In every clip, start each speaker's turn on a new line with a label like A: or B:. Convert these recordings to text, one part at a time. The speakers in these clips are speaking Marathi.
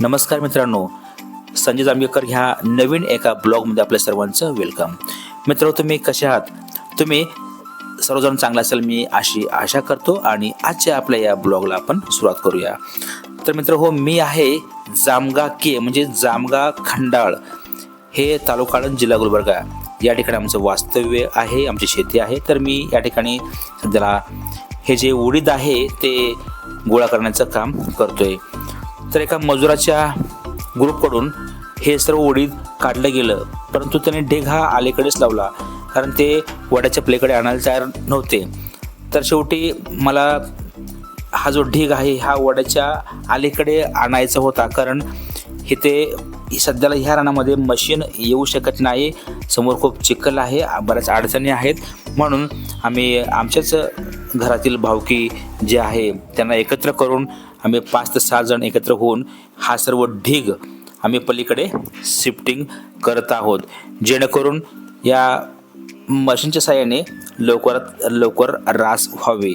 A: नमस्कार मित्रांनो संजय जांभेकर ह्या नवीन एका ब्लॉगमध्ये आपल्या सर्वांचं वेलकम मित्र तुम्ही कसे आहात? तुम्ही सर्वजण चांगला असेल मी अशी आशा करतो आणि आजच्या आपल्या या ब्लॉगला आपण सुरुवात करूया. तर मित्र हो मी आहे जामगा के म्हणजे जामगा खंडाळ हे तालुका जिल्हा गुलबर्गा. या ठिकाणी आमचं वास्तव्य आहे आमची शेती आहे. तर मी या ठिकाणी सध्याला हे जे उडीद आहे ते गोळा करण्याचं काम करतोय. तर एका मजुराच्या ग्रुपकडून हे सर्व ओढीत काढलं गेलं. परंतु त्याने ढेग हा अलीकडेच लावला कारण ते वड्याच्या प्लेकडे आणायला तयार नव्हते. तर शेवटी मला हा जो ढीग आहे हा वड्याच्या अलीकडे आणायचा होता कारण इथे सध्याला ह्या रानामध्ये मशीन येऊ शकत नाही. समोर खूप चिखल आहे बऱ्याच अडचणी आहेत. म्हणून आम्ही आमच्याच घरातील भावकी जे आहे त्यांना एकत्र करून आम्ही पाच ते सहा जण एकत्र होऊन हा सर्व ढीग आम्ही पलीकडे शिफ्टिंग करत आहोत. जेणेकरून या मशीनच्या साहाय्याने लवकरात लवकर रास व्हावे.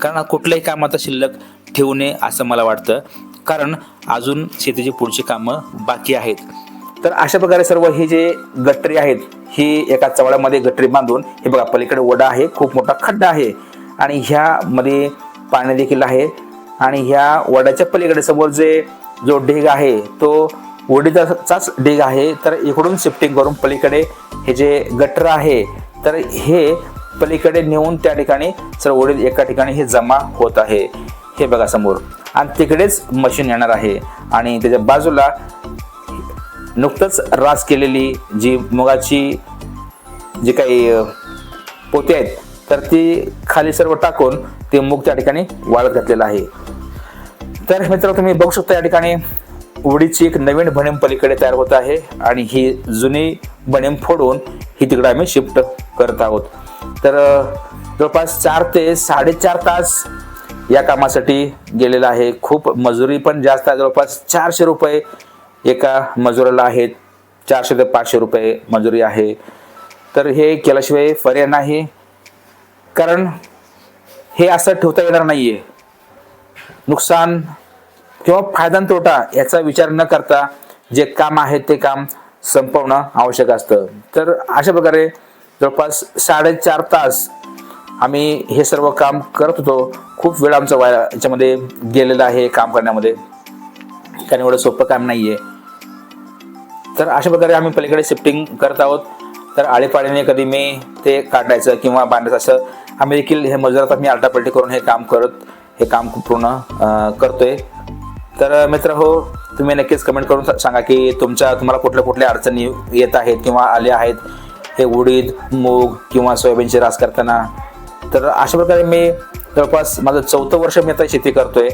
A: कारण कुठलंही काम आता शिल्लक ठेवू नये असं मला वाटतं. कारण अजून शेतीची पुढची कामं बाकी आहेत. तर अशा प्रकारे सर्व हे जे गटरी आहेत ही एका चवड्यामध्ये गटरी बांधून हे बघा पलीकडे ओढा आहे खूप मोठा खड्डा आहे. आणि ह्यामध्ये पाणी देखील आहे. आणि ह्या वड्याच्या पलीकडे समोर जे जो ढीग आहे तो ओढीचाच ढीग आहे. तर इकडून शिफ्टिंग करून पलीकडे हे जे गटर आहे तर हे पलीकडे नेऊन त्या ठिकाणी सर वडील एका ठिकाणी हे जमा होत आहे. हे बघा समोर. आणि तिकडेच मशीन येणार आहे. आणि त्याच्या बाजूला नुकतंच रास केलेली जी मुगाची जी काही पोते आहेत तर ती खाली सर्व टाकून ते मूग त्या ठिकाणी वाळत घातलेलं आहे. तर मित्र तुम्ही बघू शकता या ठिकाणी उडीची एक नवीन बनेम पलीकडे तयार होत आहे आणि ही जुनी बनेम फोडून ही तिकडे आम्ही शिफ्ट करत आहोत. तर जवळपास चार ते साडेचार तास या कामासाठी गेलेला आहे. खूप मजुरी पण जास्त आहे. जवळपास चारशे रुपये एका मजुराला आहेत चारशे ते पाचशे रुपये मजुरी आहे. तर हे केल्याशिवाय पर्याय नाही. कारण हे असं ठेवता येणार नाहीये. नुकसान किंवा फायदा तोटा याचा विचार न करता जे काम आहे ते काम संपवणं आवश्यक असतं. तर अशा प्रकारे जवळपास साडेचार तास आम्ही हे सर्व काम करत होतो. खूप वेळ आमचा वाया याच्यामध्ये गेलेला आहे काम करण्यामध्ये. कारण एवढं सोपं काम नाही आहे तर अशा प्रकारे आम्ही पलीकडे शिफ्टिंग करत आहोत. तर आळीपाळीने कधी मी ते काढायचं किंवा बांधायचं असं आम्ही देखील हे मजुरात आम्ही आलटापलटी करून हे काम करत हे काम पूर्ण करतोय. तर मित्र हो तुम्ही नक्कीच कमेंट करून सांगा की तुमच्या तुम्हाला कुठल्या कुठल्या अडचणी येत आहेत किंवा आल्या आहेत? हे उडीद मूग किंवा सोयाबीनचे रास करताना. तर अशा प्रकारे मी जवळपास माझं चौथं वर्ष मी आता शेती करतोय.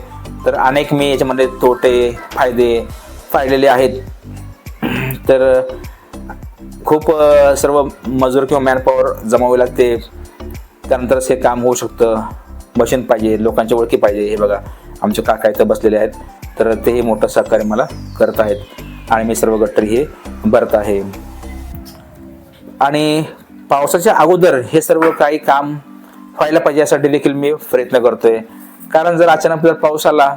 A: तर अनेक मी याच्यामध्ये तोटे फायदे पाहिलेले आहेत. तर खूप सर्व मजूर किंवा मॅनपॉवर जमावी लागते. त्यानंतरच हे काम होऊ शकतं. मशीन पाहिजे लोकांच्या ओळखी पाहिजे हे बघा. आमचे काका इथं बसलेले आहेत. तर ते हे मोठं सहकार्य मला करत आहेत. आणि मी सर्व गटरी हे भरत आहे. आणि पावसाच्या अगोदर हे सर्व काही काम व्हायला पाहिजे यासाठी देखील मी प्रयत्न करतोय. कारण जर अचानक जर पाऊस आला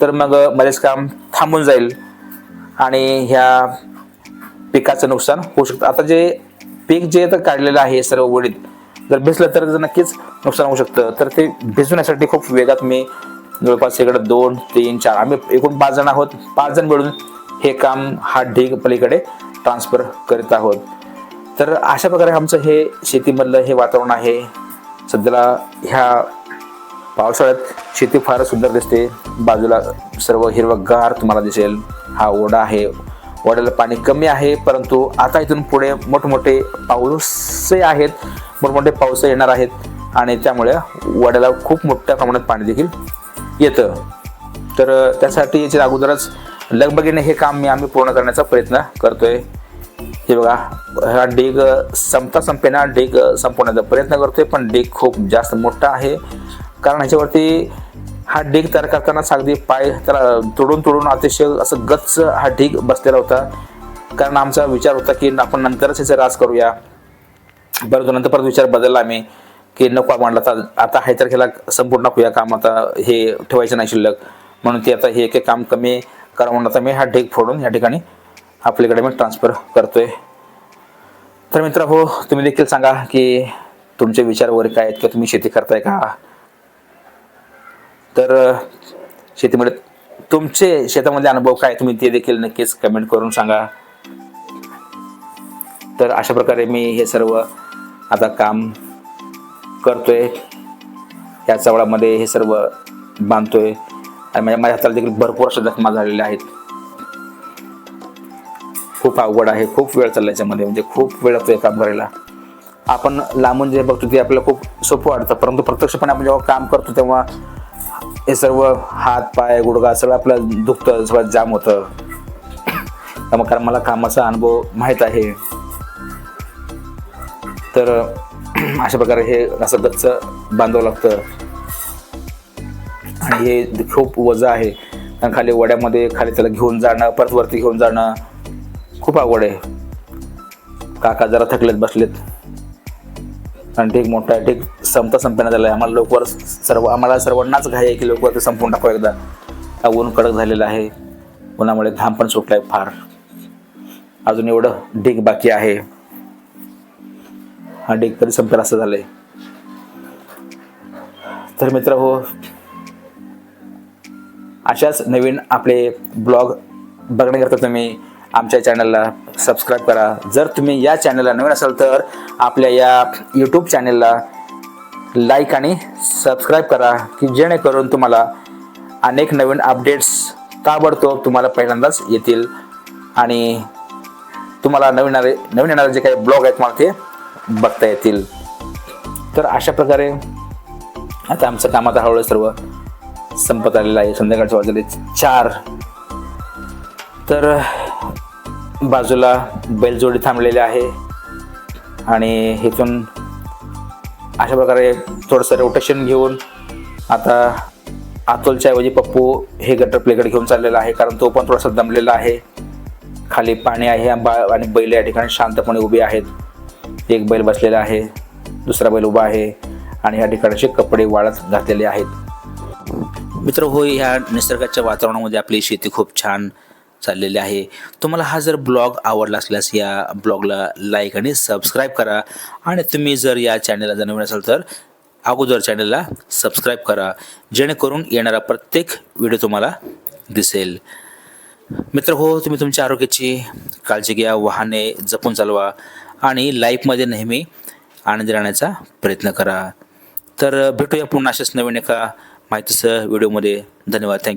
A: तर मग बरेच काम थांबून जाईल. आणि ह्या पिकाचं नुकसान होऊ शकतं. आता जे पीक जे आता काढलेलं आहे सर्व उडीद जर भिजलं तर नक्कीच नुकसान होऊ शकतं. तर ते भिजवण्यासाठी खूप वेगात मी जवळपास इकडे दोन तीन चार. आम्ही एकूण पाच जण आहोत. पाच जण मिळून हे काम हा ढीग पलीकडे ट्रान्सफर करीत आहोत. तर अशा प्रकारे आमचं हे शेतीमधलं हे वातावरण आहे. सध्याला ह्या पावसाळ्यात शेती फार सुंदर दिसते. बाजूला सर्व हिरवगार तुम्हाला दिसेल. हा ओढा आहे. ओढ्याला पाणी कमी आहे परंतु आता इथून पुढे मोठमोठे पाऊसही आहेत. मोठमोठे पाऊस येणार आहेत. आणि त्यामुळे वड्याला खूप मोठ्या प्रमाणात पाणी देखील येतं. तर त्यासाठी याच्या अगोदरच लगबगीने हे काम मी आम्ही पूर्ण करण्याचा प्रयत्न करतोय. हे बघा हा डेग संपता संपेना डेग संपवण्याचा प्रयत्न करतोय पण डेग खूप जास्त मोठा आहे. कारण ह्याच्यावरती हा डेग तयार करताना अगदी पाय त्याला तोडून तोडून अतिशय असं गच्च हा ढीग बसलेला होता. कारण आमचा विचार होता की आपण नंतरच याचा रास करूया. परंतु नंतर परत विचार बदलला आम्ही. की नको आपण आता आता आहे तर ह्याला संपूर्ण टाकूया काम आता हे ठेवायचं नाही शिल्लक. म्हणून ते आता हे एक काम कमी करा म्हणून आता मी हा ढीग फोडून या ठिकाणी आपल्याकडे मी ट्रान्सफर करतोय. तर मित्र हो तुम्ही देखील सांगा की तुमचे विचार वगैरे काय आहेत किंवा तुम्ही शेती करताय का? तर शेतीमध्ये तुमचे शेतामध्ये अनुभव काय तुम्ही ते देखील नक्कीच कमेंट करून सांगा. तर अशा प्रकारे मी हे सर्व आता काम करतोय. या चवळामध्ये हे सर्व बांधतोय. आणि माझ्या माझ्या हाताला देखील भरपूर अशा जखमा झालेल्या आहेत. खूप अवघड आहे. खूप वेळ चालला याच्यामध्ये. म्हणजे खूप वेळ लागतो हे काम करायला. आपण लांबून जे बघतो ते आपल्याला खूप सोपं वाटतं. परंतु प्रत्यक्षपणे आपण जेव्हा काम करतो तेव्हा हे सर्व हात पाय गुडगा सगळं आपलं दुखतं. सगळं जाम होतं. त्यामुळे कारण मला कामाचा अनुभव माहीत आहे. तर अशा प्रकारे हे असं गच्च बांधावं लागतं. आणि हे खूप वजा आहे. आणि खाली वड्यामध्ये खाली त्याला घेऊन जाणं परत वरती घेऊन जाणं खूप आवड आहे. काका जरा थकलेत बसलेत. आणि ठीक मोठा ठीक संपता संपण्यात आला आहे आम्हाला लवकर सर्व आम्हाला सर्वांनाच घाई आहे की लवकर ते संपून टाकू एकदा. हा ऊन कडक झालेला आहे. उन्हामुळे घाम पण सुटला आहे फार. अजून एवढं ढीग बाकी आहे. हा ढीग तरी संपेल असं झालंय. तर मित्र हो अशाच नवीन आपले ब्लॉग बघण्याकरता तुम्ही आमच्या चॅनलला सबस्क्राईब करा. जर तुम्ही या चॅनलला नवीन असाल तर आपल्या या यूट्यूब चॅनलला लाईक आणि सबस्क्राईब करा की जेणेकरून तुम्हाला अनेक नवीन अपडेट्स ताबडतोब तुम्हाला पहिल्यांदाच येतील. आणि तुम्हाला नवीन नवीन येणारे जे काही ब्लॉग आहेत मला ते बघता येतील. तर अशा प्रकारे आता आमचं काम आता हळूहळू सर्व संपत आलेलं आहे. संध्याकाळचे वाजले चार. तर बाजूला बैलजोडी थांबलेली आहे. आणि इथून अशा प्रकारे थोडंसं रोटेशन घेऊन आता अतुलच्या ऐवजी पप्पू हे गटर प्लेकडे घेऊन चाललेला आहे. कारण तो पण थोडासा दमलेला आहे. खाली पाणी आहे बा- आणि बैल या ठिकाणी शांतपणे उभे आहेत. एक बैल बसलेला आहे दुसरा बैल उभा आहे आणि या ठिकाणचे कपडे वाळत घातलेले आहेत. मित्र होय ह्या निसर्गाच्या वातावरणामध्ये आपली शेती खूप छान चाललेली आहे. तुम्हाला हा जर ब्लॉग आवडला असल्यास या ब्लॉगला लाईक आणि सबस्क्राईब करा आणि तुम्ही जर या चॅनलला जाणवून असाल तर अगोदर चॅनलला सबस्क्राईब करा जेणेकरून येणारा प्रत्येक व्हिडिओ तुम्हाला दिसेल. मित्र हो तुम्ही तुमच्या आरोग्याची काळजी घ्या वाहने जपून चालवा. आणि लाईफमध्ये नेहमी आनंदी राहण्याचा प्रयत्न करा. तर भेटूया पुन्हा अशाच नवीन एका माहितीसह. व्हिडिओमध्ये धन्यवाद. थँक्यू